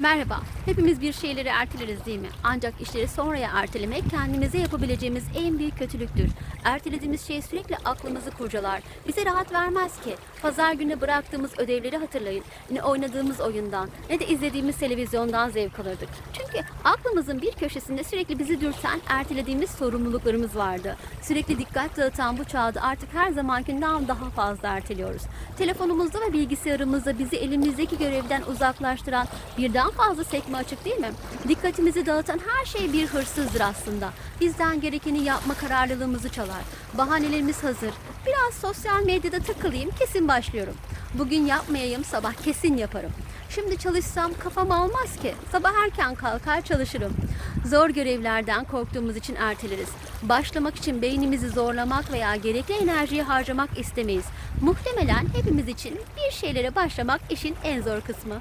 Merhaba. Hepimiz bir şeyleri erteleriz değil mi? Ancak işleri sonraya ertelemek kendimize yapabileceğimiz en büyük kötülüktür. Ertelediğimiz şey sürekli aklımızı kurcalar. Bize rahat vermez ki. Pazar günü bıraktığımız ödevleri hatırlayın. Ne oynadığımız oyundan ne de izlediğimiz televizyondan zevk alırdık. Çünkü aklımızın bir köşesinde sürekli bizi dürten ertelediğimiz sorumluluklarımız vardı. Sürekli dikkat dağıtan bu çağda artık her zamankinden daha fazla erteliyoruz. Telefonumuzda ve bilgisayarımızda bizi elimizdeki görevden uzaklaştıran birden fazla sekme açık değil mi? Dikkatimizi dağıtan her şey bir hırsızdır aslında. Bizden gerekeni yapma kararlılığımızı çalar. Bahanelerimiz hazır. Biraz sosyal medyada takılayım kesin başlıyorum. Bugün yapmayayım sabah kesin yaparım. Şimdi çalışsam kafam almaz ki. Sabah erken kalkar çalışırım. Zor görevlerden korktuğumuz için erteleriz. Başlamak için beynimizi zorlamak veya gerekli enerjiyi harcamak istemeyiz. Muhtemelen hepimiz için bir şeylere başlamak işin en zor kısmı.